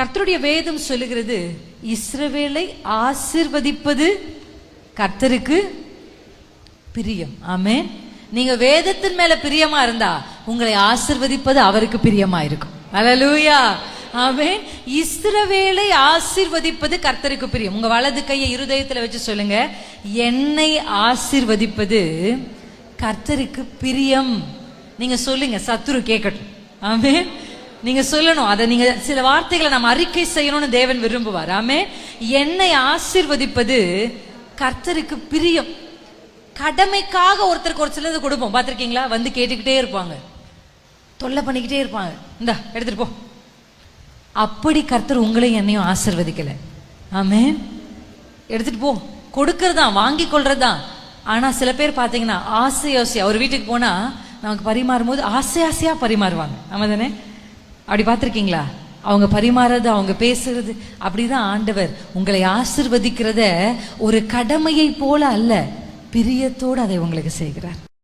கர்த்தருடைய வேதம் சொல்லுகிறது இஸ்ரவேலை ஆசிர்வதிப்பது கர்த்தருக்கு பிரியம். ஆமே நீங்க வேதத்தின் மேல பிரியமா இருந்தா உங்களை ஆசிர்வதிப்பது அவருக்கு பிரியமா இருக்கும். அலலூயா ஆமென். இஸ்ரவேலை ஆசிர்வதிப்பது கர்த்தருக்கு பிரியம். உங்க வலது கையை இருதயத்துல வச்சு சொல்லுங்க. என்னை ஆசிர்வதிப்பது கர்த்தருக்கு பிரியம். நீங்க சொல்லுங்க சத்துரு கேட்கட்டும் ஆமென். நீங்க சொல்லணும். அதை நீங்க சில வார்த்தைகளை நம்ம அறிக்கை செய்யணும்னு தேவன் விரும்புவார். ஆமே என்னை ஆசிர்வதிப்பது கர்த்தருக்கு பிரியம். கடமைக்காக ஒருத்தருக்கு ஒரு சிலது கொடுப்போம். பார்த்துருக்கீங்களா? வந்து கேட்டுக்கிட்டே இருப்பாங்க. தொல்லை பண்ணிக்கிட்டே இருப்பாங்க. இந்தா எடுத்துட்டு போ. அப்படி கர்த்தர் உங்களையும் என்னையும் ஆசிர்வதிக்கல. ஆமே எடுத்துட்டு போ. கொடுக்கறதா வாங்கி கொள்றதுதான். ஆனா சில பேர் பாத்தீங்கன்னா ஆசை ஆசையா ஒரு வீட்டுக்கு போனா நமக்கு பரிமாறும் போது ஆசை ஆசையா பரிமாறுவாங்க. ஆமா தானே அப்படி பார்த்துருக்கீங்களா? அவங்க பரிமாறது அவங்க பேசுறது அப்படிதான் ஆண்டவர் உங்களை ஆசிர்வதிக்கிறத ஒரு கடமையை போல அல்ல பிரியத்தோடு அதை உங்களுக்கு செய்கிறார்.